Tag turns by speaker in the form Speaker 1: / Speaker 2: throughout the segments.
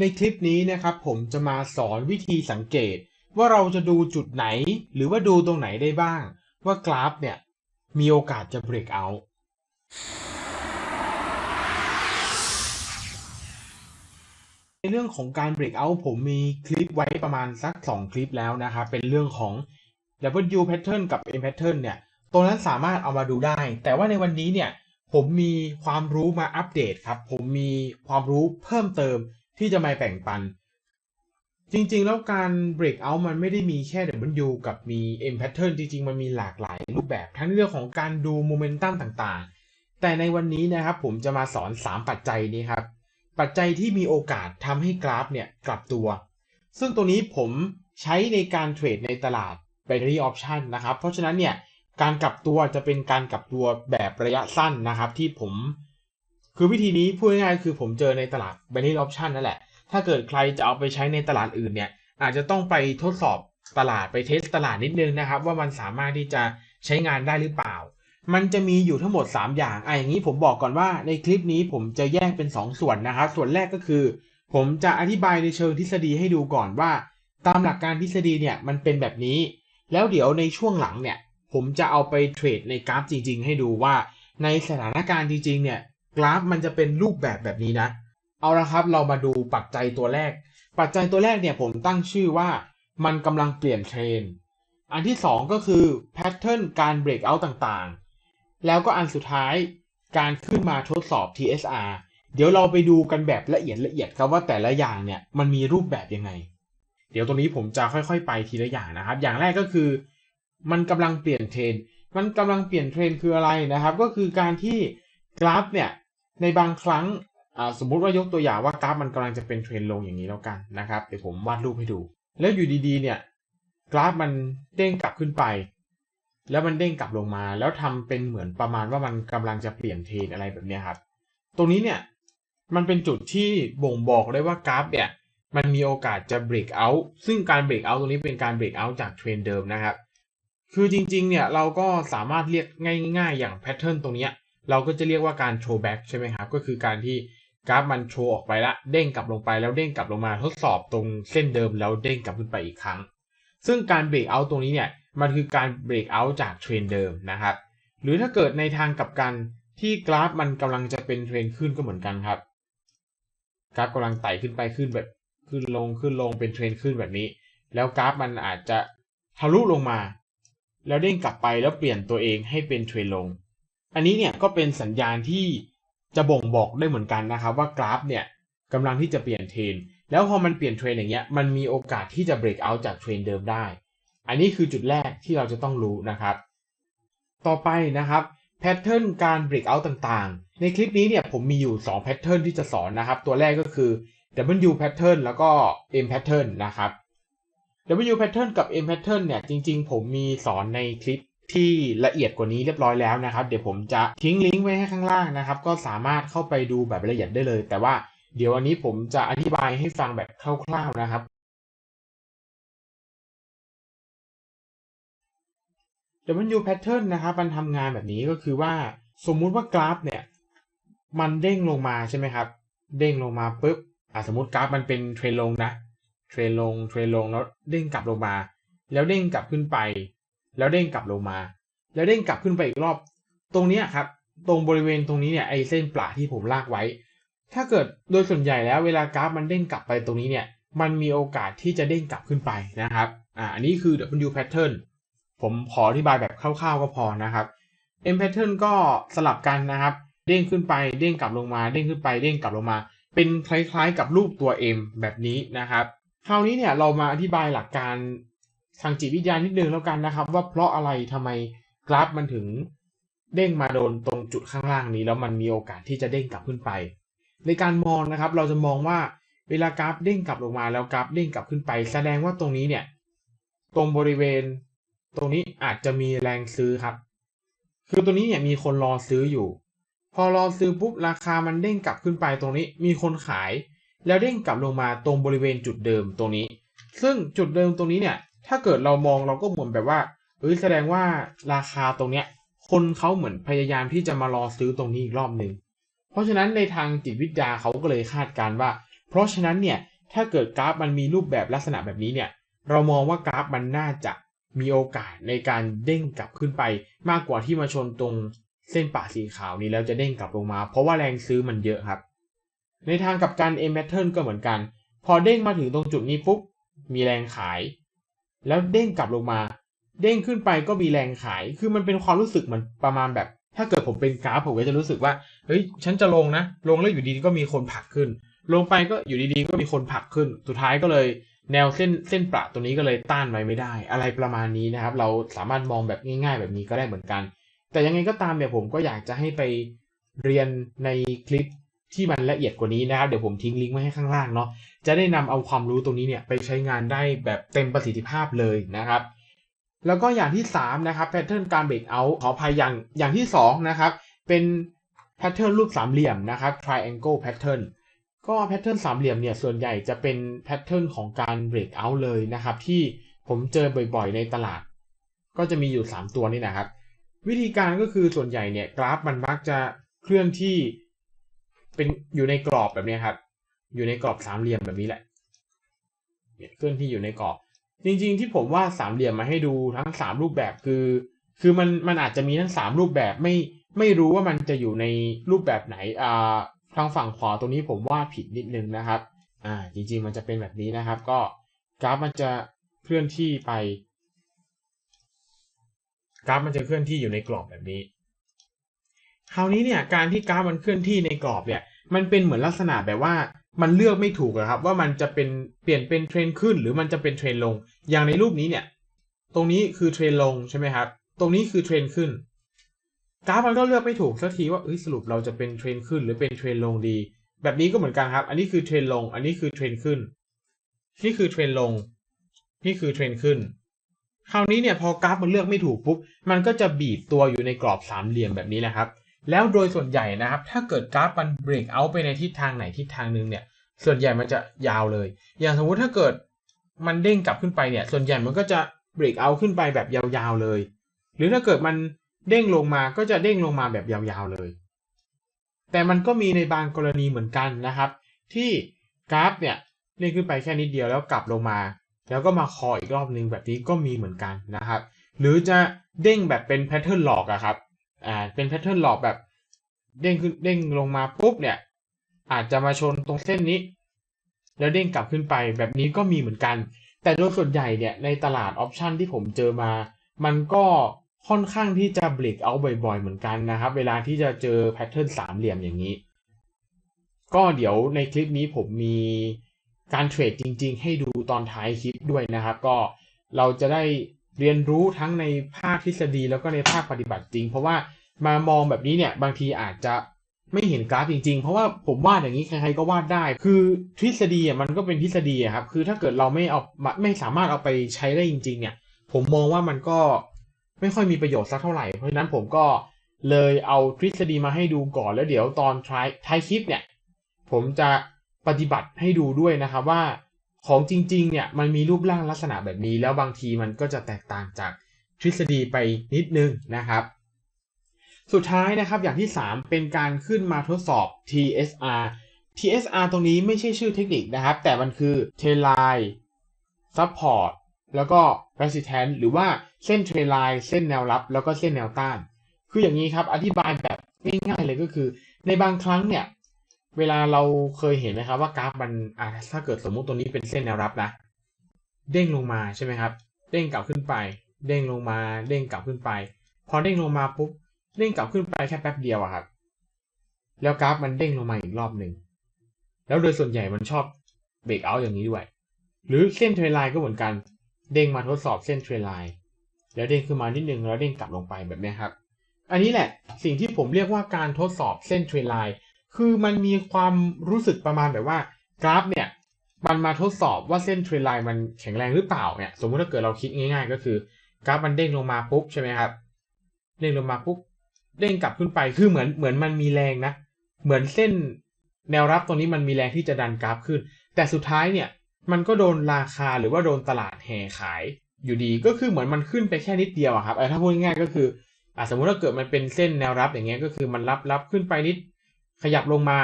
Speaker 1: ในคลิปนี้นะครับผมจะมาสอนวิธีสังเกต ว่าเราจะดูจุดไหน หรือว่าดูตรงไหนได้บ้าง ว่ากราฟเนี่ยมีโอกาสจะ break out ในเรื่องของการ break out ผมมีคลิปไว้ประมาณสัก 2 คลิปแล้วนะครับเป็นเรื่องของ W pattern กับ M pattern เนี่ยตรงนั้นสามารถเอามาดูได้ แต่ว่าในวันนี้เนี่ยผมมีความรู้มาอัปเดตครับ ผมมีความรู้เพิ่มเติม ที่จะมาแบ่งปัน จริง ๆ แล้วการ break out มันไม่ได้มีแค่ W กับมี M pattern จริง ๆ มันมีหลากหลายรูปแบบ ทั้งเรื่องของการดูโมเมนตัมต่างๆ แต่ในวันนี้นะครับผมจะมาสอน 3 ปัจจัยนี้ครับ ปัจจัยที่มีโอกาสทำให้กราฟเนี่ยกลับตัว ซึ่งตัวนี้ผมใช้ในการเทรดในตลาด binary option นะครับ เพราะฉะนั้นเนี่ยการกลับตัวจะเป็นการกลับตัวแบบระยะสั้นนะครับ ที่ผม คือวิธีนี้พูดง่ายๆคือผมเจอในตลาด binary option นั่นแหละ ถ้าเกิดใครจะเอาไปใช้ในตลาดอื่นเนี่ย อาจจะต้องไปทดสอบตลาดไปเทสตลาดนิดนึงนะครับ ว่ามันสามารถที่จะใช้งานได้หรือเปล่า มันจะมีอยู่ทั้งหมด 3 อย่างอะอย่างนี้ผมบอกก่อนว่าในคลิปนี้ผมจะแยกเป็น 2 ส่วนนะครับ ส่วนแรกก็คือ ผมจะอธิบายในเชิงทฤษฎีให้ดูก่อนว่า ตามหลักการทฤษฎีเนี่ยมันเป็นแบบนี้ แล้วเดี๋ยวในช่วงหลังเนี่ย ผมจะเอาไปเทรดในกราฟจริง ๆ ให้ดูว่า ในสถานการณ์จริงๆเนี่ย กราฟมันจะเป็นรูปแบบแบบนี้นะ เอาละครับ เรามาดูปัจจัยตัวแรก ปัจจัยตัวแรกเนี่ยผมตั้งชื่อว่ามันกำลังเปลี่ยนเทรนอันที่ 2 ก็คือแพทเทิร์นการเบรกเอาท์ต่างๆ แล้วก็อันสุดท้ายการขึ้นมาทดสอบ TSR เดี๋ยวเราไปดูกันแบบละเอียดละเอียดครับว่าแต่ละอย่างเนี่ยมันมีรูปแบบยังไง เดี๋ยวตรงนี้ผมจะค่อยๆ ไปทีละอย่างนะครับ อย่างแรกก็คือ มันกำลังเปลี่ยนเทรน มันกำลังเปลี่ยนเทรนคืออะไรนะครับ ก็คือการที่กราฟเนี่ย ในบางครั้งสมมุติว่ายกตัวอย่างว่ากราฟมันกำลังจะเป็นเทรนลงอย่างนี้แล้วกันนะครับเดี๋ยวผมวาดรูปให้ดู แล้วอยู่ดีๆ เนี่ยกราฟมันเด้งกลับขึ้นไป แล้วมันเด้งกลับลงมา แล้วทำเป็นเหมือนประมาณว่ามันกำลังจะเปลี่ยนเทรนอะไรแบบนี้ครับตรงนี้เนี่ยมันเป็นจุดที่บ่งบอกได้ว่ากราฟเนี่ยมันมีโอกาสจะ break out ซึ่งการ break out ตรงนี้เป็นการ break out จากเทรนเดิมนะครับ คือจริงๆ เนี่ยเราก็สามารถเรียกง่าย ๆ อย่างแพทเทิร์นตรงนี้ เราก็จะเรียกว่าการโชว์แบ็กใช่ไหมครับก็คือการที่กราฟมันโชว์ออกไปละเด้งกลับลงไปแล้วเด้งกลับลงมาทดสอบตรงเส้นเดิมแล้วเด้งกลับขึ้นไปอีกครั้ง ซึ่งการเบรกเอาตรงนี้เนี่ยมันคือการเบรกเอาจากเทรนเดิมนะครับ หรือถ้าเกิดในทางกลับกันที่กราฟมันกำลังจะเป็นเทรนขึ้นก็เหมือนกันครับ กราฟกำลังไต่ขึ้นไปขึ้นแบบขึ้นลงขึ้นลงเป็นเทรนขึ้นแบบนี้ แล้วกราฟมันอาจจะทะลุลงมา แล้วเด้งกลับไปแล้วเปลี่ยนตัวเองให้เป็นเทรนลง อันนี้เนี่ยก็เป็นสัญญาณที่จะบ่งบอกได้เหมือนกันนะครับ ว่ากราฟเนี่ยกำลังที่จะเปลี่ยนเทรนแล้วพอมันเปลี่ยนเทรนอย่างเงี้ยมันมีโอกาสที่จะ break out จากเทรนเดิมได้ อันนี้คือจุดแรกที่เราจะต้องรู้นะครับ ต่อไปนะครับแพทเทิร์นการ break out ต่างๆ ในคลิปนี้เนี่ยผมมีอยู่2แพทเทิร์นที่จะสอนนะครับ ตัวแรกก็คือ W pattern แล้วก็ M pattern นะครับ W pattern กับ M pattern เนี่ยจริงๆ ผมมีสอนในคลิป ที่ละเอียดกว่านี้เรียบร้อยแล้วนะครับ เดี๋ยวผมจะทิ้งลิงก์ไว้ให้ข้างล่างนะครับ ก็สามารถเข้าไปดูแบบละเอียดได้เลย แต่ว่าเดี๋ยวอันนี้ผมจะอธิบายให้ฟังแบบคร่าวๆนะครับ W pattern นะครับมันทำงานแบบนี้ก็คือว่าสมมุติว่ากราฟเนี่ย มันเด้งลงมาใช่ไหมครับ เด้งลงมาปุ๊บอ่าสมมติกราฟมันเป็นเทรนลงนะเทรนลงเทรนลงแล้วเด้งกลับลงมา แล้วเด้งกลับขึ้นไป แล้วเด้งกลับลงมา แล้วเด้งกลับขึ้นไปอีกรอบ ตรงนี้ครับ ตรงบริเวณตรงนี้เนี่ยไอเส้นปลาที่ผมลากไว้ ถ้าเกิดโดยส่วนใหญ่แล้วเวลากราฟมันเด้งกลับไปตรงนี้เนี่ย มันมีโอกาสที่จะเด้งกลับขึ้นไปนะครับ อ่าอันนี้คือ W pattern ผมขออธิบายแบบคร่าวๆก็พอนะครับ M pattern ก็สลับกันนะครับ เด้งขึ้นไป เด้งกลับลงมา เด้งขึ้นไป เด้งกลับลงมา เป็นคล้ายๆกับรูปตัว M แบบนี้นะครับ คราวนี้เนี่ยเรามาอธิบายหลักการ ทางจิตวิทยานิดนึงแล้วกันนะครับ ว่าเพราะอะไรทำไมกราฟมันถึงเด้งมาโดนตรงจุดข้างล่างนี้ แล้วมันมีโอกาสที่จะเด้งกลับขึ้นไป ในการมองนะครับ เราจะมองว่าเวลากราฟเด้งกลับลงมาแล้วกราฟเด้งกลับขึ้นไป แสดงว่าตรงนี้เนี่ย ตรงบริเวณ ตรงนี้อาจจะมีแรงซื้อครับ คือตัวนี้เนี่ยมีคนรอซื้ออยู่ พอรอซื้อปุ๊บราคามันเด้งกลับขึ้นไปตรงนี้ มีคนขาย แล้วเด้งกลับลงมาตรงบริเวณจุดเดิมตรงนี้ ซึ่งจุดเดิมตรงนี้เนี่ย ถ้าเกิดเรามองเราก็เหมือนแบบว่าเอ้ยแสดงว่าราคาตรงเนี้ย คนเขาเหมือนพยายามที่จะมารอซื้อตรงนี้อีกรอบหนึ่งเพราะฉะนั้นในทางจิตวิทยาเขาก็เลยคาดการว่า เพราะฉะนั้นเนี่ยถ้าเกิดกราฟมันมีรูปแบบลักษณะแบบนี้เนี่ย เรามองว่ากราฟมันน่าจะมีโอกาสในการเด้งกลับขึ้นไป มากกว่าที่มาชนตรงเส้นป่าสีขาวนี้แล้วจะเด้งกลับลงมา เพราะว่าแรงซื้อมันเยอะครับ ในทางกับการ M pattern ก็เหมือนกัน พอเด้งมาถึงตรงจุดนี้ปุ๊บมีแรงขาย แล้วเด้งกลับลงมา เด้งขึ้นไปก็มีแรงขาย คือมันเป็นความรู้สึกเหมือนประมาณแบบ ถ้าเกิดผมเป็นกราฟผมก็จะรู้สึกว่า เฮ้ย ฉันจะลงนะ ลงแล้วอยู่ดีก็มีคนผลักขึ้น ลงไปก็อยู่ดีๆก็มีคนผลักขึ้น สุดท้ายก็เลยแนวเส้นเส้นประตัวนี้ก็เลยต้านไว้ไม่ได้ อะไรประมาณนี้นะครับ เราสามารถมองแบบง่ายๆ แบบนี้ก็ได้เหมือนกัน แต่ยังไงก็ตามเนี่ยผมก็อยากจะให้ไปเรียนในคลิป ที่มันละเอียดกว่านี้นะครับเดี๋ยวผมทิ้งลิงก์ไว้ให้ข้างล่างเนาะจะได้นำเอาความรู้ตรงนี้เนี่ยไปใช้งานได้แบบเต็มประสิทธิภาพเลยนะครับ แล้วก็อย่างที่3นะครับแพทเทิร์นการเบรกเอาขออภัยอย่างอย่างที่2นะครับเป็นแพทเทิร์นรูปสามเหลี่ยมนะครับ triangle pattern ก็แพทเทิร์นสามเหลี่ยมเนี่ยส่วนใหญ่จะเป็นแพทเทิร์นของการเบรกเอาเลยนะครับที่ผมเจอบ่อยๆในตลาด ก็จะมีอยู่ 3 ตัวนี่นะครับ วิธีการก็คือส่วนใหญ่เนี่ยกราฟมันมักจะเคลื่อนที่ เป็นอยู่ในกรอบแบบนี้ครับ อยู่ในกรอบสามเหลี่ยมแบบนี้แหละเนี่ยเคลื่อนที่อยู่ในกรอบ จริงๆที่ผมว่าสามเหลี่ยมมาให้ดูทั้ง3รูปแบบคือ คือมันมันอาจจะมีทั้ง3รูปแบบไม่ไม่รู้ว่ามันจะอยู่ในรูปแบบไหนอ่าทางฝั่งขวาตรงนี้ผมว่าผิดนิดนึงนะครับ อ่า จริง ๆ มันจะเป็นแบบนี้นะครับ ก็กราฟมันจะเคลื่อนที่ไป กราฟมันจะเคลื่อนที่อยู่ในกรอบแบบนี้ คราวนี้เนี่ยการที่กราฟมันเคลื่อนที่ในกรอบเนี่ย มันเป็นเหมือนลักษณะแบบว่ามันเลือกไม่ถูกครับ ว่ามันจะเป็นเปลี่ยนเป็นเทรนขึ้น หรือมันจะเป็นเทรนลง อย่างในรูปนี้เนี่ย ตรงนี้คือเทรนลงใช่ไหมครับ ตรงนี้คือเทรนขึ้นกราฟมันก็เลือกไม่ถูกสักทีว่าเอ้ยสรุปเราจะเป็นเทรนขึ้น หรือเป็นเทรนลงดี แบบนี้ก็เหมือนกันครับ อันนี้คือเทรนลง อันนี้คือเทรนขึ้น นี่คือเทรนลง นี่คือเทรนขึ้น คราวนี้เนี่ยพอกราฟมันเลือกไม่ถูกปุ๊บ มันก็จะบีบตัวอยู่ในกรอบสามเหลี่ยมแบบนี้แหละครับ แล้วโดยส่วนใหญ่นะครับ ถ้าเกิดกราฟมันเบรกเอาไปในทิศทางไหนทิศทางหนึ่งเนี่ย ส่วนใหญ่มันจะยาวเลย อย่างสมมุติถ้าเกิดมันเด้งกลับขึ้นไปเนี่ย ส่วนใหญ่มันก็จะเบรกเอาขึ้นไปแบบยาวๆเลย หรือถ้าเกิดมันเด้งลงมาก็จะเด้งลงมาแบบยาวๆเลย แต่มันก็มีในบางกรณีเหมือนกันนะครับ ที่กราฟเนี่ยเด้งขึ้นไปแค่นิดเดียวแล้วกลับลงมา แล้วก็มาคออีกรอบนึงแบบนี้ก็มีเหมือนกันนะครับ หรือจะเด้งแบบเป็นแพทเทิร์นหลอกอะครับ อ่าเป็นแพทเทิร์นหลอกแบบเด้งขึ้นเด้งลงมาปุ๊บเนี่ย อาจจะมาชนตรงเส้นนี้ แล้วเด้งกลับขึ้นไปแบบนี้ก็มีเหมือนกัน แต่โดยส่วนใหญ่เนี่ยในตลาดออปชันที่ผมเจอมา มันก็ค่อนข้างที่จะเบรกเอาบ่อยๆเหมือนกันนะครับ เวลาที่จะเจอแพทเทิร์นสามเหลี่ยมอย่างนี้ ก็เดี๋ยวในคลิปนี้ผมมีการเทรดจริง ๆ ให้ดูตอนท้ายคลิปด้วยนะครับ ก็เราจะได้ เรียนรู้ทั้งในภาคทฤษฎีแล้วก็ในภาคปฏิบัติจริง เพราะว่ามามองแบบนี้เนี่ยบางทีอาจจะไม่เห็นกราฟจริงๆ เพราะว่าผมวาดอย่างนี้ใครๆก็วาดได้ คือทฤษฎีอะมันก็เป็นทฤษฎีครับ คือถ้าเกิดเราไม่เอาไม่สามารถเอาไปใช้ได้จริง ๆ เนี่ย ผมมองว่ามันก็ไม่ค่อยมีประโยชน์สักเท่าไหร่ เพราะฉะนั้นผมก็เลยเอาทฤษฎีมาให้ดูก่อนแล้วเดี๋ยวตอนท้ายท้ายคลิปเนี่ย ผมจะปฏิบัติให้ดูด้วยนะครับว่า ของจริงๆเนี่ยมันมีรูปร่างลักษณะแบบนี้ แล้วบางทีมันก็จะแตกต่างจากทฤษฎีไปนิดนึงนะครับ สุดท้ายนะครับอย่างที่ 3 เป็นการขึ้นมาทดสอบ TSR TSR ตรงนี้ไม่ใช่ชื่อเทคนิคนะครับ แต่มันคือ Tail Line Support แล้วก็ resistance หรือว่าเส้นเทรลไลน์เส้นแนวรับ แล้วก็เส้นแนวต้าน คืออย่างนี้ครับ อธิบายแบบง่ายๆเลยก็คือ ในบางครั้งเนี่ย เวลาเราเคยเห็นไหมครับว่ากราฟมันอ่าถ้าเกิดสมมุติตัวนี้เป็นเส้นแนวรับนะ เด้งลงมาใช่ไหมครับ เด้งกลับขึ้นไป เด้งลงมา เด้งกลับขึ้นไป พอเด้งลงมาปุ๊บ เด้งกลับขึ้นไปแค่แป๊บเดียวอะครับ แล้วกราฟมันเด้งลงมาอีกรอบหนึ่ง แล้วโดยส่วนใหญ่มันชอบเบรกเอาอย่างนี้ด้วย หรือเส้นเทรลไลน์ก็เหมือนกัน เด้งมาทดสอบเส้นเทรลไลน์ แล้วเด้งขึ้นมานิดนึงแล้วเด้งกลับลงไปแบบนี้ครับ อันนี้แหละสิ่งที่ผมเรียกว่าการทดสอบเส้นเทรนไลน์ คือมันมีความรู้สึกประมาณแบบว่า กราฟเนี่ย มันมาทดสอบว่าเส้นเทรนไลน์มันแข็งแรงหรือเปล่าเนี่ย สมมติถ้าเกิดเราคิดง่ายๆ ก็คือกราฟมันเด้งลงมาปุ๊บใช่ไหมครับเด้งลงมาปุ๊บเด้งกลับขึ้นไปคือเหมือนเหมือนมันมีแรงนะ เหมือนเส้นแนวรับตรงนี้มันมีแรงที่จะดันกราฟขึ้น แต่สุดท้ายเนี่ย มันก็โดนราคาหรือว่าโดนตลาดแห่ขายอยู่ดีก็คือเหมือนมันขึ้นไปแค่นิดเดียวครับถ้าพูดง่ายก็คืออสมมุติถ้าเกิดมันเป็นเส้นแนวรับอย่างเงี้ยก็คือมันรับรับขึ้นไปนิด ขยับลงมา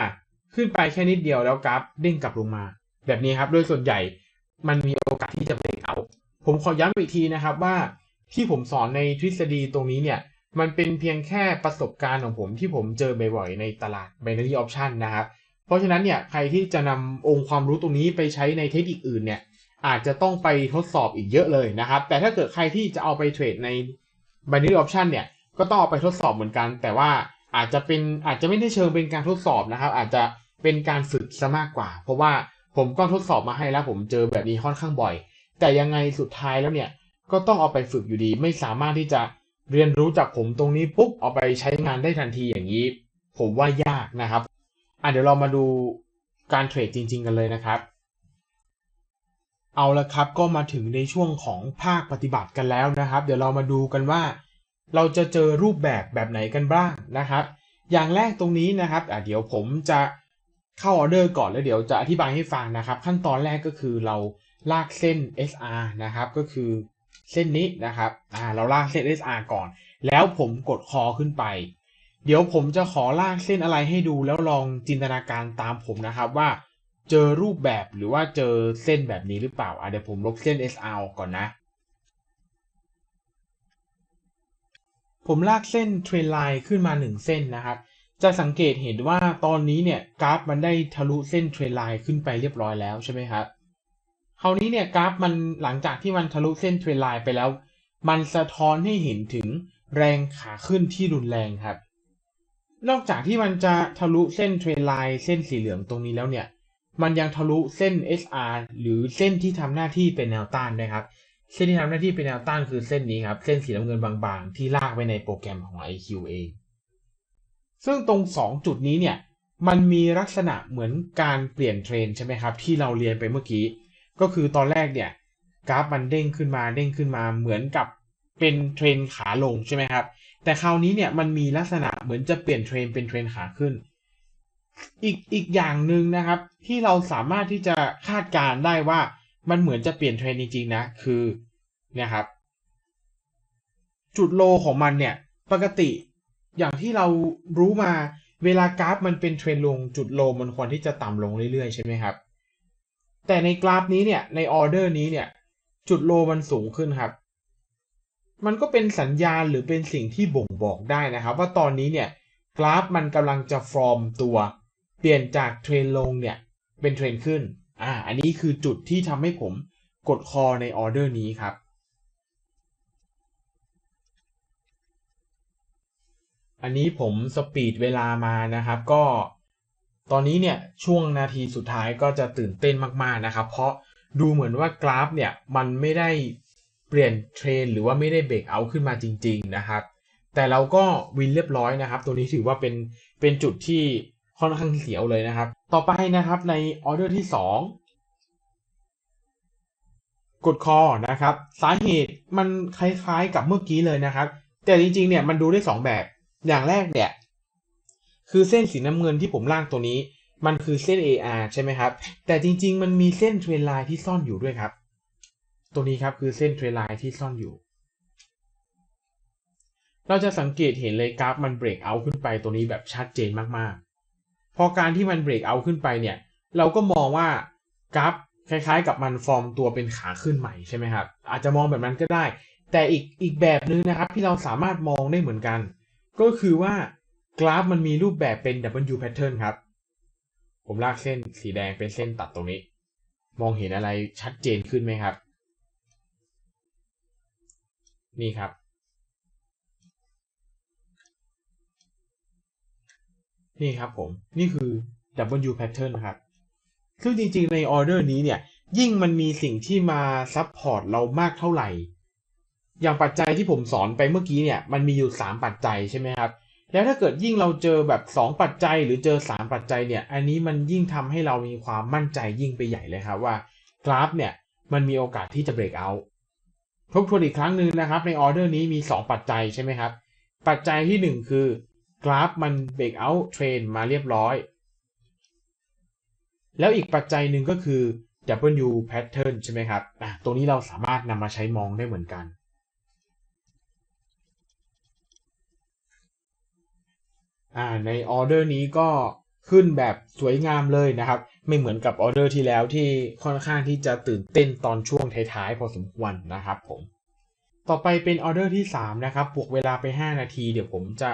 Speaker 1: ขึ้นไปแค่นิดเดียวแล้วกราฟเด้งกลับลงมา แบบนี้ครับ โดยส่วนใหญ่มันมีโอกาสที่จะเบรกเอา ผมขอย้ำอีกทีนะครับว่าที่ผมสอนในทฤษฎีตรงนี้เนี่ย มันเป็นเพียงแค่ประสบการณ์ของผมที่ผมเจอบ่อยๆในตลาด binary option นะครับ เพราะฉะนั้นเนี่ยใครที่จะนำองค์ความรู้ตรงนี้ไปใช้ในเทคนิคอื่นเนี่ยอาจจะต้องไปทดสอบอีกเยอะเลยนะครับ แต่ถ้าเกิดใครที่จะเอาไปเทรดใน binary option เนี่ย ก็ต้องเอาไปทดสอบเหมือนกัน แต่ว่า อาจจะเป็นอาจจะไม่ได้เชิงเป็นการทดสอบนะครับ อาจจะเป็นการฝึกซะมากกว่า เพราะว่าผมก็ทดสอบมาให้แล้ว ผมเจอแบบนี้ค่อนข้างบ่อย แต่ยังไงสุดท้ายแล้วเนี่ยก็ต้องเอาไปฝึกอยู่ดี ไม่สามารถที่จะเรียนรู้จากผมตรงนี้ปุ๊บเอาไปใช้งานได้ทันทีอย่างนี้ ผมว่ายากนะครับอะเดี๋ยวเรามาดูการเทรดจริง ๆ กันเลยนะครับ เอาละครับก็มาถึงในช่วงของภาคปฏิบัติกันแล้วนะครับ เดี๋ยวเรามาดูกันว่า เราจะเจอรูปแบบแบบไหนกันบ้างนะครับ อย่างแรกตรงนี้นะครับเดี๋ยวผมจะเข้าออเดอร์ก่อนแล้วเดี๋ยวจะอธิบายให้ฟังนะครับ ขั้นตอนแรกก็คือเราลากเส้น SR นะครับ ก็คือเส้นนี้นะครับอ่าเราลากเส้น SR ก่อน แล้วผมกดคอขึ้นไป เดี๋ยวผมจะขอลากเส้นอะไรให้ดูแล้วลองจินตนาการตามผมนะครับว่าเจอรูปแบบหรือว่าเจอเส้นแบบนี้หรือเปล่าอะเดี๋ยวผมลบเส้น SR ก่อนนะ ผมลากเส้นเทรนไลน์ขึ้นมา1เส้นนะครับ จะสังเกตเห็นว่าตอนนี้เนี่ยกราฟมันได้ทะลุเส้นเทรนไลน์ขึ้นไปเรียบร้อยแล้วใช่ไหมครับคราวนี้เนี่ยกราฟมันหลังจากที่มันทะลุเส้นเทรนไลน์ไปแล้ว มันสะท้อนให้เห็นถึงแรงขาขึ้นที่รุนแรงครับ นอกจากที่มันจะทะลุเส้นเทรนไลน์เส้นสีเหลืองตรงนี้แล้วเนี่ย มันยังทะลุเส้น SR หรือเส้นที่ทำหน้าที่เป็นแนวต้านนะครับ เส้นที่ทำหน้าที่เป็นแนวต้านคือเส้นนี้ครับ เส้นสีน้ำเงินบางๆ ที่ลากไว้ในโปรแกรมของ IQ เองซึ่งตรง 2 จุดนี้เนี่ย มันมีลักษณะเหมือนการเปลี่ยนเทรนใช่ไหมครับ ที่เราเรียนไปเมื่อกี้ ก็คือตอนแรกเนี่ย กราฟมันเด้งขึ้นมาเด้งขึ้นมาเหมือนกับเป็นเทรนขาลงใช่ไหมครับ แต่คราวนี้เนี่ยมันมีลักษณะเหมือนจะเปลี่ยนเทรนเป็นเทรนขาขึ้น อีกอีกอย่างหนึ่งนะครับ ที่เราสามารถที่จะคาดการได้ว่า มันเหมือนจะเปลี่ยนเทรนจริงๆนะคือเนี่ยครับ จุดโลของมันเนี่ย ปกติอย่างที่เรารู้มาเวลากราฟมันเป็นเทรนลงจุดโลมันควรที่จะต่ำลงเรื่อยๆใช่ไหมครับ แต่ในกราฟนี้เนี่ยในออเดอร์นี้เนี่ย จุดโลมันสูงขึ้นครับ มันก็เป็นสัญญาณหรือเป็นสิ่งที่บ่งบอกได้นะครับ ว่าตอนนี้เนี่ยกราฟมันกำลังจะฟอร์มตัว เปลี่ยนจากเทรนลงเนี่ยเป็นเทรนขึ้น อ่า อันนี้คือจุดที่ทำให้ผมกดคอในออเดอร์นี้ครับ อันนี้ผมสปีดเวลามานะครับ ก็ตอนนี้เนี่ยช่วงนาทีสุดท้ายก็จะตื่นเต้นมากๆนะครับ เพราะดูเหมือนว่ากราฟเนี่ยมันไม่ได้เปลี่ยนเทรนหรือว่าไม่ได้เบรกเอาขึ้นมาจริง ๆนะครับ แต่เราก็วินเรียบร้อยนะครับ ตัวนี้ถือว่าเป็นเป็นจุดที่ ค่อนข้างเสียวเลยนะครับ ต่อไปนะครับในออเดอร์ที่ 2 กดคอนะครับ สาเหตุมันคล้ายๆกับเมื่อกี้เลยนะครับ แต่จริงๆเนี่ยมันดูได้ 2 แบบ อย่างแรกเนี่ยคือเส้นสีน้ำเงินที่ผมล่างตัวนี้ มันคือเส้น AR ใช่ไหมครับ แต่จริงๆ มันมีเส้นเทรนไลน์ที่ซ่อนอยู่ด้วยครับ ตัวนี้ครับคือเส้นเทรนไลน์ที่ซ่อนอยู่ เราจะสังเกตเห็นเลยกราฟมันเบรกเอาขึ้นไปตัวนี้แบบชัดเจนมากๆ พอการที่มันเบรกเอาขึ้นไปเนี่ย เราก็มองว่ากราฟคล้ายๆ กับมันฟอร์มตัวเป็นขาขึ้นใหม่ใช่ไหมครับ อาจจะมองแบบนั้นก็ได้ แต่อีกอีกแบบนึงนะครับ ที่เราสามารถมองได้เหมือนกัน ก็คือว่ากราฟมันมีรูปแบบเป็น W pattern ครับ ผมลากเส้นสีแดงเป็นเส้นตัดตรงนี้ มองเห็นอะไรชัดเจนขึ้นไหมครับ นี่ครับ นี่ครับผม นี่คือ W pattern ครับ ซึ่งจริงๆ ในออเดอร์นี้เนี่ย ยิ่งมันมีสิ่งที่มาซับพอร์ตเรามากเท่าไหร่ อย่างปัจจัยที่ผมสอนไปเมื่อกี้เนี่ย มันมีอยู่ 3 ปัจจัยใช่ไหมครับ แล้วถ้าเกิดยิ่งเราเจอแบบ 2 ปัจจัยหรือเจอ 3 ปัจจัยเนี่ย อันนี้มันยิ่งทำให้เรามีความมั่นใจยิ่งไปใหญ่เลยครับว่ากราฟเนี่ยมันมีโอกาสที่จะเบรกเอาท์ทบทวนอีกครั้งหนึ่งนะครับ ในออเดอร์นี้มี 2 ปัจจัยใช่ไหมครับ ปัจจัยที่ 1 คือ กราฟมันเบรกเอาท์เทรนมาเรียบร้อย แล้วอีกปัจจัยหนึ่งก็คือ W pattern ใช่ไหมครับตรงนี้เราสามารถนำมาใช้มองได้เหมือนกันในออเดอร์นี้ก็ขึ้นแบบสวยงามเลยนะครับ ไม่เหมือนกับออเดอร์ที่แล้วที่ค่อนข้างที่จะตื่นเต้นตอนช่วงท้ายๆพอสมควรนะครับผม ต่อไปเป็นออเดอร์ที่ 3 นะครับบวกเวลาไป 5 นาที เดี๋ยวผมจะ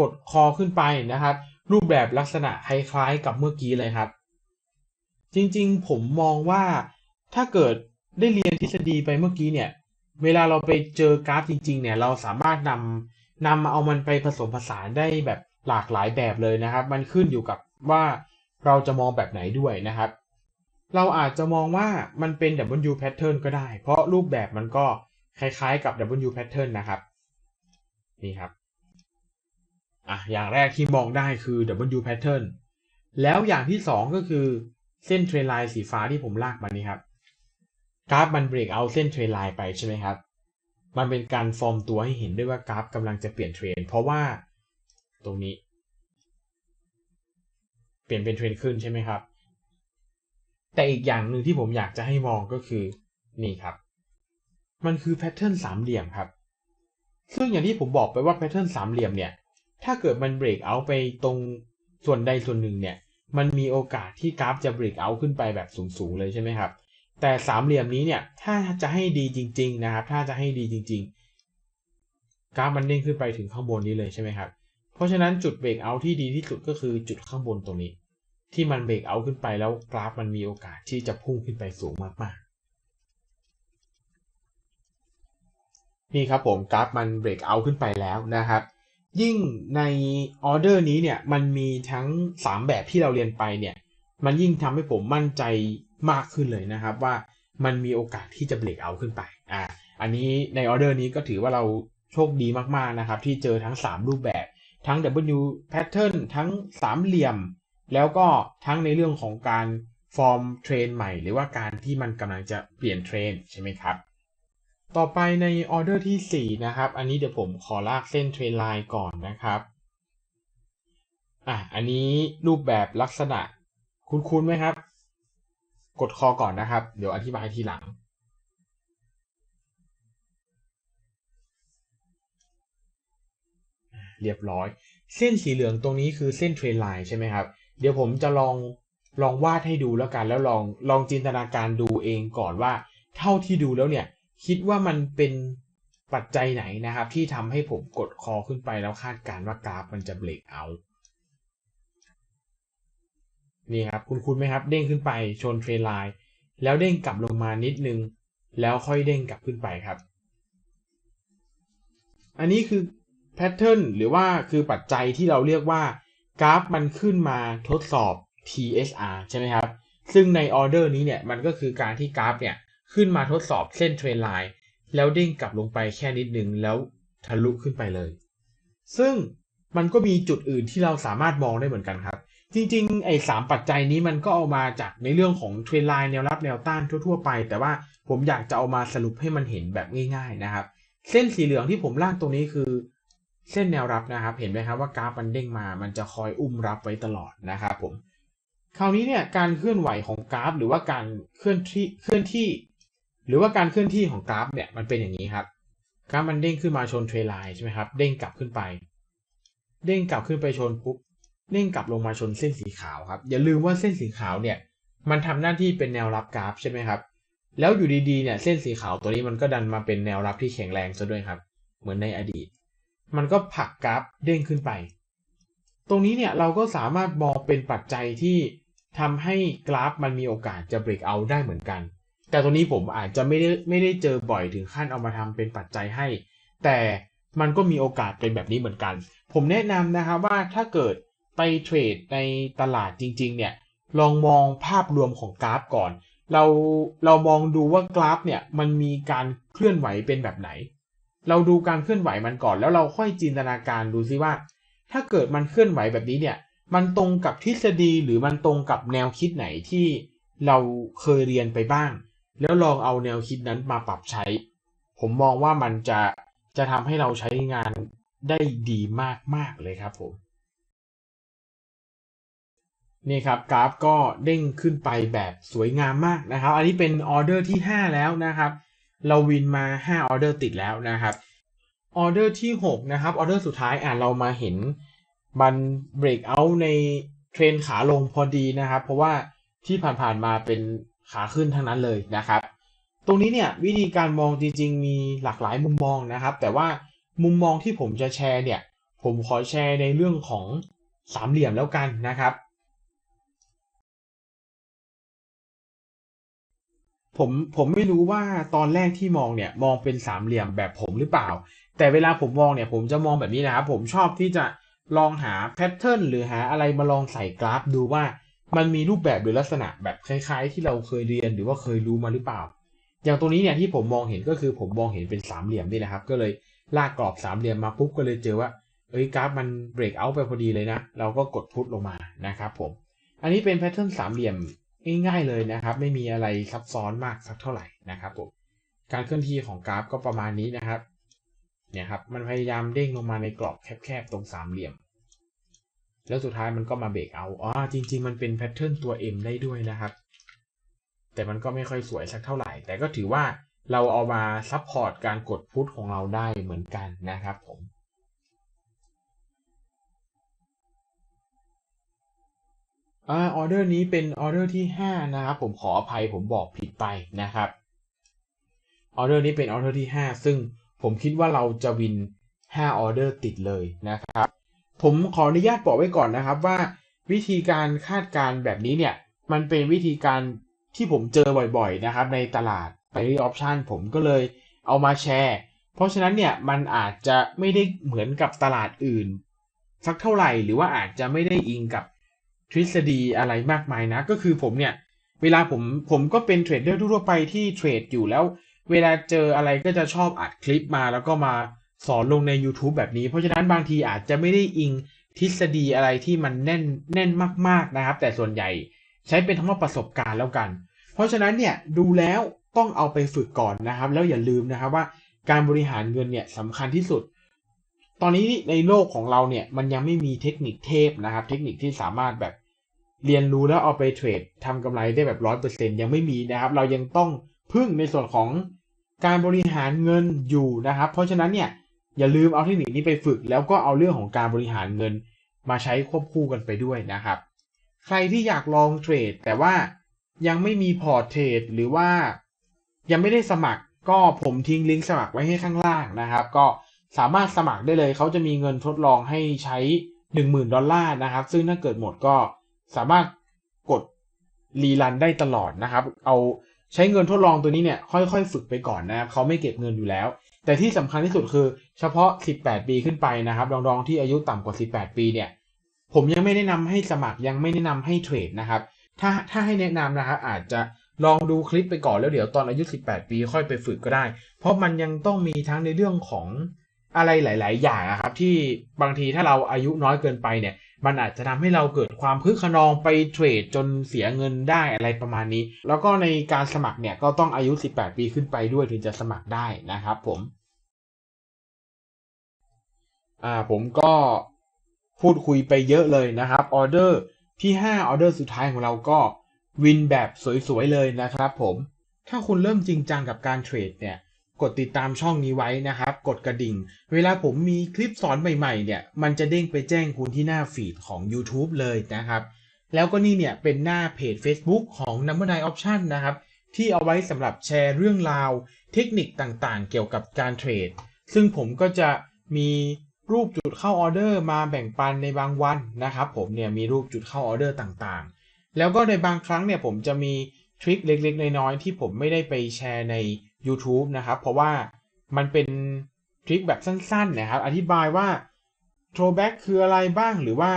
Speaker 1: กดคอขึ้นไปนะครับ รูปแบบลักษณะคล้ายๆกับเมื่อกี้เลยครับ จริงๆผมมองว่าถ้าเกิดได้เรียนทฤษฎีไปเมื่อกี้เนี่ย เวลาเราไปเจอกราฟจริง ๆ เนี่ยเราสามารถนำนำเอามันไปผสมผสานได้แบบหลากหลายแบบเลยนะครับ มันขึ้นอยู่กับว่าเราจะมองแบบไหนด้วยนะครับ เราอาจจะมองว่ามันเป็น W pattern ก็ได้ เพราะรูปแบบมันก็คล้ายๆกับ W pattern นะครับ นี่ครับ อะอย่างแรกที่มองได้คือ W pattern แล้วอย่างที่สองก็คือเส้นเทรนไลน์สีฟ้าที่ผมลากมานี่ครับกราฟมันเบรกเอาเส้นเทรนไลน์ไปใช่ไหมครับ มันเป็นการฟอร์มตัวให้เห็นด้วยว่ากราฟกำลังจะเปลี่ยนเทรนเพราะว่าตรงนี้ เปลี่ยนเป็นเทรนขึ้นใช่ไหมครับ แต่อีกอย่างหนึ่งที่ผมอยากจะให้มองก็คือนี่ครับ มันคือแพทเทิร์นสามเหลี่ยมครับ ซึ่งอย่างที่ผมบอกไปว่าแพทเทิร์นสามเหลี่ยมเนี่ย ถ้าเกิดมันเบรกเอาไปตรงส่วนใดส่วนหนึ่งเนี่ย มันมีโอกาสที่กราฟจะเบรกเอาขึ้นไปแบบสูงๆเลยใช่ไหมครับ แต่สามเหลี่ยมนี้เนี่ย ถ้าจะให้ดีจริง ๆ นะครับ ถ้าจะให้ดีจริง ๆ กราฟมันเด้งขึ้นไปถึงข้างบนนี้เลยใช่ไหมครับ เพราะฉะนั้นจุดเบรกเอาที่ดีที่สุดก็คือจุดข้างบนตรงนี้ ที่มันเบรกเอาขึ้นไปแล้วกราฟมันมีโอกาสที่จะพุ่งขึ้นไปสูงมากๆนี่ครับผมกราฟมันเบรกเอาขึ้นไปแล้วนะครับ ยิ่งในออเดอร์นี้เนี่ยมันมีทั้ง 3 แบบที่เราเรียนไปเนี่ยมันยิ่งทำให้ผมมั่นใจมากขึ้นเลยนะครับว่ามันมีโอกาสที่จะเบรกเอาขึ้นไปอ่าอันนี้ในออเดอร์นี้ก็ถือว่าเราโชคดีมากๆนะครับที่เจอทั้ง 3 รูปแบบทั้ง W pattern ทั้งสามเหลี่ยม แล้วก็ทั้งในเรื่องของการฟอร์มเทรนใหม่ หรือว่าการที่มันกำลังจะเปลี่ยนเทรนใช่ไหมครับ ต่อไปในออเดอร์ที่ 4 นะครับ อันนี้เดี๋ยวผมขอลากเส้นเทรนไลน์ก่อนนะครับ อะ อันนี้รูปแบบลักษณะคุ้นๆไหมครับ กดคอก่อนนะครับ เดี๋ยวอธิบายทีหลัง เรียบร้อย เส้นสีเหลืองตรงนี้คือเส้นเทรนไลน์ใช่ไหมครับ เดี๋ยวผมจะลองลองวาดให้ดูแล้วกัน แล้วลองลองจินตนาการดูเองก่อนว่า เท่าที่ดูแล้วเนี่ย คิดว่ามันเป็นปัจจัยไหนนะครับ ที่ทำให้ผมกดคอขึ้นไปแล้วคาดการ์ว่ากราฟมันจะเบรกเอานี่ครับคุณคุณไหมครับ เด้งขึ้นไปชนเทรนไลน์แล้วเด้งกลับลงมานิดนึง แล้วค่อยเด้งกลับขึ้นไปครับ อันนี้คือแพทเทิร์นหรือว่าคือปัจจัยที่เราเรียกว่ากราฟมันขึ้นมาทดสอบ TSR ใช่ไหมครับ ซึ่งในออเดอร์นี้เนี่ยมันก็คือการที่กราฟเนี่ย ขึ้นมาทดสอบเส้นเทรนไลน์แล้วเด้งกลับลงไปแค่นิดนึงแล้วทะลุขึ้นไปเลย ซึ่งมันก็มีจุดอื่นที่เราสามารถมองได้เหมือนกันครับ จริงๆ ไอ้สามปัจจัยนี้มันก็เอามาจากในเรื่องของเทรนไลน์แนวรับแนวต้านทั่วๆไป แต่ว่าผมอยากจะเอามาสรุปให้มันเห็นแบบง่าย ๆนะครับ เส้นสีเหลืองที่ผมลากตรงนี้คือ เส้นแนวรับนะครับ เห็นไหมครับว่ากราฟมันเด้งมา มันจะคอยอุ้มรับไว้ตลอดนะครับผม คราวนี้เนี่ยการเคลื่อนไหวของกราฟ หรือว่าการเคลื่อนที่เคลื่อนที่ หรือว่าการเคลื่อนที่ของกราฟเนี่ยมันเป็นอย่างนี้ครับกราฟมันเด้งขึ้นมาชนเทรนไลน์ใช่ไหมครับ เด้งกลับขึ้นไป เด้งกลับขึ้นไปชนปุ๊บ เด้งกลับลงมาชนเส้นสีขาวครับ อย่าลืมว่าเส้นสีขาวเนี่ย มันทำหน้าที่เป็นแนวรับกราฟใช่ไหมครับ แล้วอยู่ดีๆเนี่ย เส้นสีขาวตัวนี้มันก็ดันมาเป็นแนวรับที่แข็งแรงซะด้วยครับ เหมือนในอดีต มันก็ผลักกราฟเด้งขึ้นไป ตรงนี้เนี่ยเราก็สามารถมองเป็นปัจจัยที่ทำให้กราฟมันมีโอกาสจะเบรกเอาได้เหมือนกัน แต่ตัวนี้ผมอาจจะไม่ได้ไม่ได้เจอบ่อยถึงขั้นเอามาทำเป็นปัจจัยให้ แต่มันก็มีโอกาสเป็นแบบนี้เหมือนกัน ผมแนะนำนะครับว่าถ้าเกิดไปเทรดในตลาดจริง ๆ เนี่ย ลองมองภาพรวมของกราฟก่อน เราเรามองดูว่ากราฟเนี่ยมันมีการเคลื่อนไหวเป็นแบบไหน เราดูการเคลื่อนไหวมันก่อน แล้วเราค่อยจินตนาการดูซิว่า ถ้าเกิดมันเคลื่อนไหวแบบนี้เนี่ย มันตรงกับทฤษฎีหรือมันตรงกับแนวคิดไหนที่เราเคยเรียนไปบ้าง แล้วลองเอาแนวคิดนั้นมาปรับใช้ ผมมองว่ามันจะจะทำให้เราใช้งานได้ดีมาก ๆ เลยครับผมนี่ครับกราฟก็เด้งขึ้นไปแบบสวยงามมากนะครับ อันนี้เป็นออเดอร์ที่ 5 แล้วนะครับ เราวินมา 5 ออเดอร์ติดแล้วนะครับออเดอร์ที่ 6 นะครับออเดอร์สุดท้ายอะเรามาเห็นมันเบรกเอาในเทเทรนขาลงพอดีนะครับ เพราะว่าที่ผ่านๆมาเป็น ขาขึ้นทั้งนั้นเลยนะครับ ตรงนี้เนี่ยวิธีการมองจริง ๆ มีหลากหลายมุมมองนะครับ แต่ว่ามุมมองที่ผมจะแชร์เนี่ย ผมขอแชร์ในเรื่องของสามเหลี่ยมแล้วกันนะครับ ผมผมไม่รู้ว่าตอนแรกที่มองเนี่ยมองเป็นสามเหลี่ยมแบบผมหรือเปล่า แต่เวลาผมมองเนี่ยผมจะมองแบบนี้นะครับ ผมชอบที่จะลองหาแพทเทิร์นหรือหาอะไรมาลองใส่กราฟดูว่า มันมีรูปแบบหรือลักษณะแบบคล้าย ๆ ที่เราเคยเรียนหรือว่าเคยรู้มาหรือเปล่า อย่างตรงนี้เนี่ยที่ผมมองเห็นก็คือผมมองเห็นเป็นสามเหลี่ยมนี่นะครับ ก็เลยลากกรอบสามเหลี่ยมมาปุ๊บก็เลยเจอว่าเอ้ยกราฟมันเบรกเอาไปพอดีเลยนะ เราก็กดพุทลงมานะครับผม อันนี้เป็นแพทเทิร์นสามเหลี่ยมง่ายๆเลยนะครับ ไม่มีอะไรซับซ้อนมากสักเท่าไหร่นะครับผม การเคลื่อนที่ของกราฟก็ประมาณนี้นะครับ เนี่ยครับ มันพยายามเด้งลงมาในกรอบแคบๆตรงสามเหลี่ยม แล้วสุดท้ายมันก็มาเบรกเอาอ๋อจริง ๆ มันเป็นแพทเทิร์นตัว M ได้ด้วยนะครับ แต่มันก็ไม่ค่อยสวยสักเท่าไหร่ แต่ก็ถือว่าเราเอามาซับพอร์ตการกดพุทของเราได้เหมือนกันนะครับผมอ่าออเดอร์นี้เป็นออเดอร์ที่ 5 นะครับผมขออภัยผมบอกผิดไปนะครับออเดอร์นี้เป็นออเดอร์ที่ 5 ซึ่งผมคิดว่าเราจะวิน 5 ออเดอร์ติดเลยนะครับ ผมขออนุญาตบอกไว้ก่อนนะครับว่าวิธีการคาดการณ์แบบนี้เนี่ย มันเป็นวิธีการที่ผมเจอบ่อยๆนะครับในตลาดไปรีออปชันผมก็เลยเอามาแชร์ เพราะฉะนั้นเนี่ยมันอาจจะไม่ได้เหมือนกับตลาดอื่น สักเท่าไหร่หรือว่าอาจจะไม่ได้อิงกับทฤษฎีอะไรมากมายนะ ก็คือผมเนี่ย เวลาผมผมก็เป็นเทรดเดอร์ทั่วไปที่เทรดอยู่แล้ว เวลาเจออะไรก็จะชอบอัดคลิปมาแล้วก็มา สอนลงใน YouTube แบบนี้ เพราะฉะนั้นบางทีอาจจะไม่ได้อิงทฤษฎีอะไรที่มันแน่นแน่นมาก ๆนะครับ แต่ส่วนใหญ่ใช้เป็นทั้งว่าประสบการณ์แล้วกัน เพราะฉะนั้นเนี่ยดูแล้วต้องเอาไปฝึกก่อนนะครับ แล้วอย่าลืมนะครับว่าการบริหารเงินเนี่ยสำคัญที่สุด ตอนนี้ในโลกของเราเนี่ยมันยังไม่มีเทคนิคเทพนะครับ เทคนิคที่สามารถแบบเรียนรู้แล้วเอาไปเทรดทำกำไรได้แบบร้อยเปอร์เซ็นยังไม่มีนะครับ เรายังต้องพึ่งในส่วนของการบริหารเงินอยู่นะครับ เพราะฉะนั้นเนี่ย อย่าลืมเอาเทคนิคนี้ไปฝึก แล้วก็เอาเรื่องของการบริหารเงินมาใช้ควบคู่กันไปด้วยนะครับ ใครที่อยากลองเทรด แต่ว่ายังไม่มีพอร์ตเทรดหรือว่ายังไม่ได้สมัครก็ผมทิ้งลิงก์สมัครไว้ให้ข้างล่างนะครับ ก็สามารถสมัครได้เลยเขาจะมีเงินทดลองให้ใช้ 10,000 ดอลลาร์นะครับ ซึ่งถ้าเกิดหมดก็สามารถกดรีรันได้ตลอดนะครับ เอาใช้เงินทดลองตัวนี้เนี่ยค่อยๆ ฝึกไปก่อนนะครับเขาไม่เก็บเงินอยู่แล้ว แต่ที่สำคัญที่สุดคือ เฉพาะ 18 ปีขึ้นไปนะครับน้องๆที่อายุต่ำกว่า 18 ปีเนี่ยผมยังไม่แนะนำให้สมัครยังไม่แนะนำให้เทรดนะครับ ถ้าถ้าให้แนะนำนะครับอาจจะลองดูคลิปไปก่อนแล้วเดี๋ยวตอนอายุ 18 ปีค่อยไปฝึกก็ได้ เพราะมันยังต้องมีทั้งในเรื่องของอะไรหลาย ๆ อย่างนะครับ ที่บางทีถ้าเราอายุน้อยเกินไปเนี่ย มันอาจจะทำให้เราเกิดความพึกขนองไปเทรดจนเสียเงินได้อะไรประมาณนี้ แล้วก็ในการสมัครเนี่ยก็ต้องอายุ 18 ปีขึ้นไปด้วยถึงจะสมัครได้นะครับผม อ่าผมก็พูดคุยไปเยอะเลยนะครับออเดอร์ที่ 5 ออเดอร์สุดท้ายของเราก็วินแบบสวยๆเลยนะครับผมถ้าคุณเริ่มจริงจังกับการเทรดเนี่ยกดติดตามช่องนี้ไว้นะครับ กดกระดิ่ง เวลาผมมีคลิปสอนใหม่ๆเนี่ย มันจะเด้งไปแจ้งคุณที่หน้าฟีดของ YouTube เลยนะครับ แล้วก็นี่เนี่ยเป็นหน้าเพจ Facebook ของ Number 9 Option นะครับ ที่เอาไว้สำหรับแชร์เรื่องราว เทคนิคต่างๆ เกี่ยวกับการเทรด ซึ่งผมก็จะมี รูปจุดเข้าออเดอร์มาแบ่งปันในบางวันนะครับผมเนี่ยมีรูปจุดเข้าออเดอร์ต่างๆ แล้วก็ในบางครั้งเนี่ยผมจะมีทริคเล็กๆ น้อยๆที่ผมไม่ได้ไปแชร์ใน YouTube นะครับ เพราะว่ามันเป็นทริคแบบสั้นๆนะครับ อธิบายว่า throwback คืออะไรบ้างหรือว่า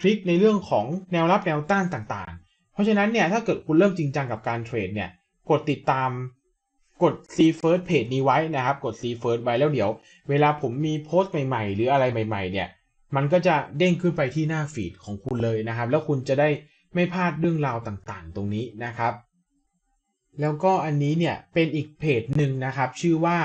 Speaker 1: ทริคในเรื่องของแนวรับแนวต้านต่างๆ เพราะฉะนั้นเนี่ยถ้าเกิดคุณเริ่มจริงจังกับการเทรดเนี่ยกดติดตาม กด see first page นี้ไว้นะครับ กด see first ไว้แล้วเดี๋ยว เวลาผมมีโพสต์ใหม่ๆ หรืออะไรใหม่ๆ เนี่ย มันก็จะเด้งขึ้นไปที่หน้าฟีดของคุณเลยนะครับ แล้วคุณจะได้ไม่พลาดเรื่องราวต่างๆ ตรงนี้นะครับ แล้วก็อันนี้เนี่ยเป็นอีกเพจหนึ่งนะครับ ชื่อว่า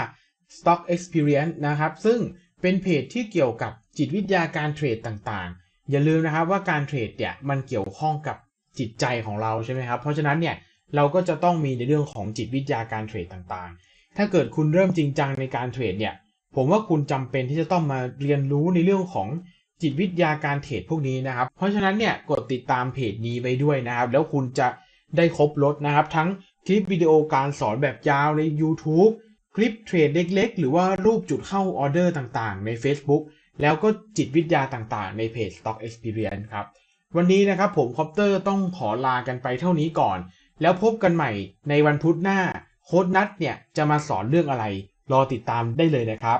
Speaker 1: stock experience นะครับ ซึ่งเป็นเพจที่เกี่ยวกับจิตวิทยาการเทรดต่างๆ อย่าลืมนะครับว่าการเทรดเนี่ยมันเกี่ยวข้องกับจิตใจของเราใช่ไหมครับ เพราะฉะนั้นเนี่ย เราก็จะต้องมีในเรื่องของจิตวิทยาการเทรดต่างๆ ถ้าเกิดคุณเริ่มจริงจังในการเทรดเนี่ย ผมว่าคุณจำเป็นที่จะต้องมาเรียนรู้ในเรื่องของจิตวิทยาการเทรดพวกนี้นะครับ เพราะฉะนั้นเนี่ยกดติดตามเพจนี้ไว้ด้วยนะครับ แล้วคุณจะได้ครบรถนะครับ ทั้งคลิปวิดีโอการสอนแบบยาวใน YouTube คลิปเทรดเล็กๆ หรือว่ารูปจุดเข้าออเดอร์ต่างๆ ใน Facebook แล้วก็จิตวิทยาต่างๆ ในเพจ Stock Experience ครับ วันนี้นะครับผมคอปเตอร์ต้องขอลากันไปเท่านี้ก่อน แล้วพบกันใหม่ในวันพุธหน้า โค้ดนัทเนี่ยจะมาสอนเรื่องอะไร รอติดตามได้เลยนะครับ